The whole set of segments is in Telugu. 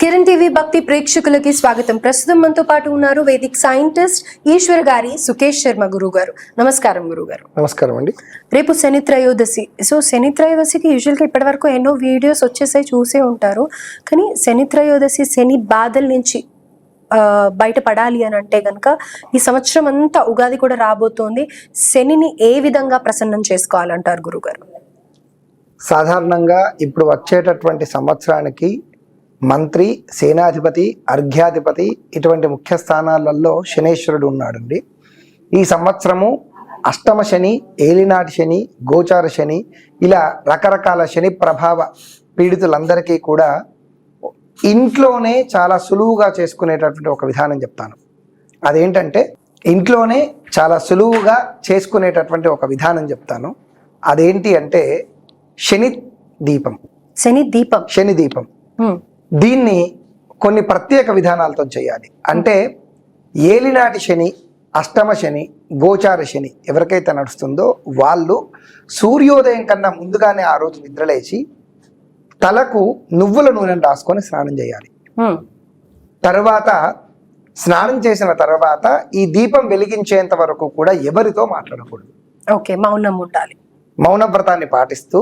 కిరణ్ టీవీ భక్తి ప్రేక్షకులకి స్వాగతం. ప్రస్తుతం మనతో పాటు ఉన్నారు వేదిక్ సైంటిస్ట్ ఈశ్వర్ గారి సుకేష్ శర్మ గురువు గారు నమస్కారం గురువు గారు నమస్కారం అండి. రేపు శని త్రయోదశి. సో శని త్రయోదశికి యూజువల్గా ఇప్పటివరకు ఎన్నో వీడియోస్ వచ్చేసాయి చూసే ఉంటారు. కానీ శని త్రయోదశి శని బాధల నుంచి ఆ, బయటపడాలి అని అంటే కనుక ఈ సంవత్సరం అంతా ఉగాది కూడా రాబోతోంది. శనిని ఏ విధంగా ప్రసన్నం చేసుకోవాలంటారు గురుగారు సాధారణంగా ఇప్పుడు వచ్చేటటువంటి సంవత్సరానికి మంత్రి సేనాధిపతి అర్ఘ్యాధిపతి ఇటువంటి ముఖ్య స్థానాలలో శనేశ్వరుడు ఉన్నాడండి. ఈ సంవత్సరము అష్టమ శని ఏలినాటి శని గోచార శని ఇలా రకరకాల శని ప్రభావ పీడితులందరికీ కూడా ఇంట్లోనే చాలా సులువుగా చేసుకునేటటువంటి ఒక విధానం చెప్తాను. అదేంటంటే ఇంట్లోనే చాలా సులువుగా చేసుకునేటటువంటి ఒక విధానం చెప్తాను. అదేంటి అంటే శని దీపం. శని దీపం. శని దీపం. దీన్ని కొన్ని ప్రత్యేక విధానాలతో చేయాలి. అంటే ఏలినాటి శని అష్టమ శని గోచార శని ఎవరికైతే నడుస్తుందో వాళ్ళు సూర్యోదయం కన్నా ముందుగానే ఆ రోజు నిద్రలేచి తలకు నువ్వుల నూనెను రాసుకొని స్నానం చేయాలి. తర్వాత స్నానం చేసిన తర్వాత ఈ దీపం వెలిగించేంత వరకు కూడా ఎవరితో మాట్లాడకూడదు. ఓకే మౌనం ఉండాలి. మౌన వ్రతాన్ని పాటిస్తూ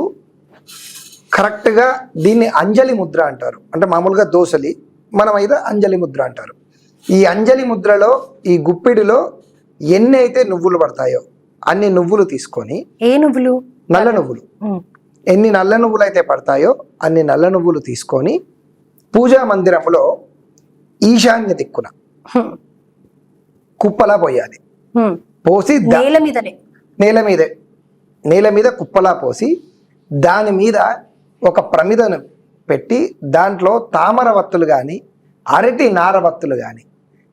కరెక్ట్గా దీన్ని అంజలి ముద్ర అంటారు. అంటే మామూలుగా దోసలి మనం అయితే అంజలి ముద్ర అంటారు. ఈ అంజలి ముద్రలో ఈ గుప్పిడిలో ఎన్ని అయితే నువ్వులు పడతాయో అన్ని నువ్వులు తీసుకొని ఏ నువ్వులు? నల్ల నువ్వులు. ఎన్ని నల్ల నువ్వులు అయితే పడతాయో అన్ని నల్ల నువ్వులు తీసుకొని పూజా మందిరంలో ఈశాన్య దిక్కున. కుప్పలా పోయాలి. పోసి నేల మీదనే. నేల మీదే. నేల మీద కుప్పలా పోసి దాని మీద ఒక ప్రమిదను పెట్టి దాంట్లో తామర వత్తులు కానీ అరటి నార వత్తులు కానీ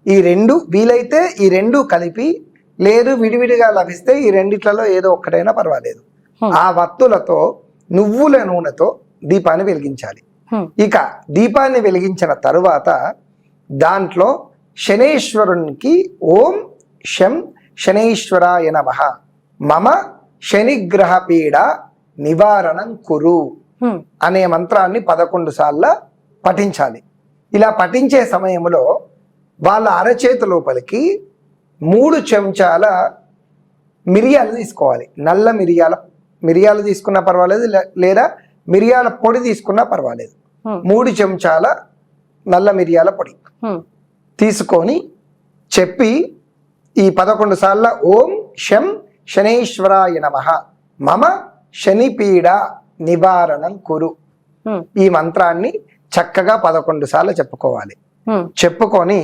ఈ రెండు వీలైతే ఈ రెండు కలిపి లేదు విడివిడిగా లభిస్తే ఈ రెండిట్లలో ఏదో ఒక్కటైనా పర్వాలేదు. ఆ వత్తులతో నువ్వుల నూనెతో దీపాన్ని వెలిగించాలి. ఇక దీపాన్ని వెలిగించిన తరువాత దాంట్లో శనేశ్వరునికి ఓం శం శనేశ్వరాయ నమః మమ శనిగ్రహ పీడ నివారణం కురు. అనే మంత్రాన్ని పదకొండు సార్లు పఠించాలి. ఇలా పఠించే సమయంలో వాళ్ళ అరచేతి లోపలికి మూడు చెంచాల మిరియాలు తీసుకోవాలి. నల్ల మిరియాల మిరియాలు తీసుకున్నా పర్వాలేదు లేదా మిరియాల పొడి తీసుకున్నా పర్వాలేదు. మూడు చెంచాల నల్ల మిరియాల పొడి. తీసుకొని చెప్పి ఈ పదకొండు సార్ల ఓం శం శనేశ్వరాయ నమ. మమ శనిపీడ. నివారణం కురు. ఈ మంత్రాన్ని చక్కగా పదకొండు సార్లు చెప్పుకోవాలి. చెప్పుకొని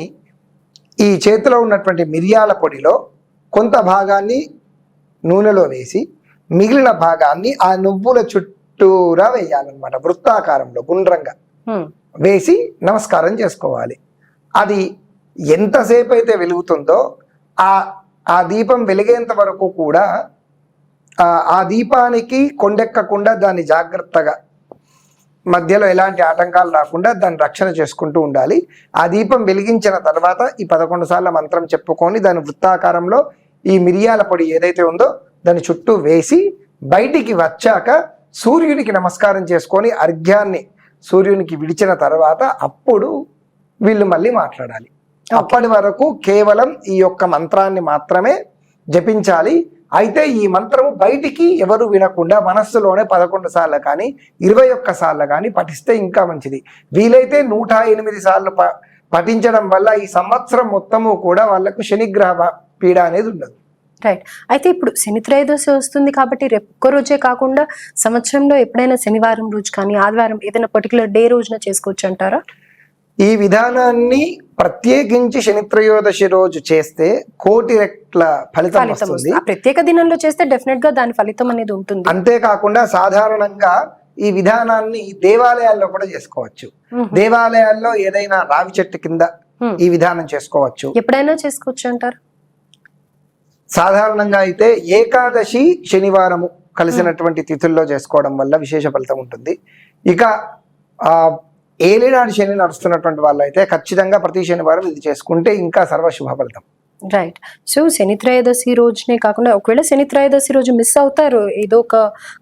ఈ చేతిలో ఉన్నటువంటి మిరియాల పొడిలో కొంత భాగాన్ని నూనెలో వేసి మిగిలిన భాగాన్ని ఆ నువ్వుల చుట్టూరా వేయాలన్నమాట వృత్తాకారంలో గుండ్రంగా. వేసి నమస్కారం చేసుకోవాలి అది ఎంతసేపు అయితే వెలుగుతుందో ఆ ఆ దీపం వెలిగేంత వరకు కూడా ఆ దీపానికి కొండెక్కకుండా దాన్ని జాగ్రత్తగా మధ్యలో ఎలాంటి ఆటంకాలు రాకుండా దాన్ని రక్షణ చేసుకుంటూ ఉండాలి. ఆ దీపం వెలిగించిన తర్వాత ఈ పదకొండు సార్ల మంత్రం చెప్పుకొని దాని వృత్తాకారంలో ఈ మిరియాల పొడి ఏదైతే ఉందో దాని చుట్టూ వేసి బయటికి వచ్చాక సూర్యుడికి నమస్కారం చేసుకొని అర్ఘ్యాన్ని సూర్యునికి విడిచిన తర్వాత అప్పుడు వీళ్ళు మళ్ళీ మాట్లాడాలి. అప్పటి వరకు కేవలం ఈ యొక్క మంత్రాన్ని మాత్రమే జపించాలి. అయితే ఈ మంత్రము బయటికి ఎవరు వినకుండా మనస్సులోనే పదకొండు సార్లు కానీ ఇరవై ఒక్క సార్లు కానీ పఠిస్తే ఇంకా మంచిది. వీలైతే నూట ఎనిమిది సార్లు ప పఠించడం వల్ల ఈ సంవత్సరం మొత్తము కూడా వాళ్ళకు శనిగ్రహ పీడ అనేది ఉండదు. రైట్ అయితే ఇప్పుడు శని త్రయోదశి వస్తుంది కాబట్టి రేపు ఒక్క రోజే కాకుండా సంవత్సరంలో ఎప్పుడైనా శనివారం రోజు కానీ ఆదివారం ఏదైనా పర్టికులర్ డే రోజున చేసుకోవచ్చు అంటారా? ఈ విధానాన్ని ప్రత్యేకించి శని త్రయోదశి రోజు చేస్తే కోటి రెట్ల ఫలితం వస్తుంది. ప్రత్యేక దినంలో చేస్తే డెఫినెట్గా దాని ఫలితం అనేది ఉంటుంది. అంతేకాకుండా సాధారణంగా ఈ విధానాన్ని దేవాలయాల్లో కూడా చేసుకోవచ్చు. దేవాలయాల్లో ఏదైనా రావి చెట్టు కింద. ఈ విధానం చేసుకోవచ్చు. ఎప్పుడైనా చేసుకోవచ్చు అంటారు? సాధారణంగా అయితే ఏకాదశి శనివారము కలిసినటువంటి తిథుల్లో చేసుకోవడం వల్ల విశేష ఫలితం ఉంటుంది. ఇక ఆ ఏలినాడు శని నడుస్తున్నటువంటి వాళ్ళు అయితే ఖచ్చితంగా ప్రతి శనివారం ఇది చేసుకుంటే ఇంకా సర్వశుభ ఫలితం. రైట్ సో శని త్రయోదశి రోజునే కాకుండా ఒకవేళ శని త్రయోదశి రోజు మిస్ అవుతారు ఏదో ఒక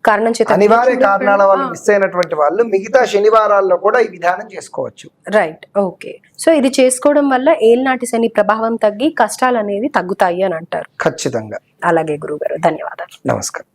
కారణం చేత అనివార్య కారణాల వల్ల మిస్ అయినటువంటి వాళ్ళు మిగతా శనివారాల్లో కూడా ఈ విధానం చేసుకోవచ్చు. రైట్ ఓకే సో ఇది చేసుకోవడం వల్ల ఏలినాటి శని ప్రభావం తగ్గి కష్టాలు అనేవి తగ్గుతాయి అని అంటారు. ఖచ్చితంగా. అలాగే గురుగారు ధన్యవాదాలు. నమస్కారం.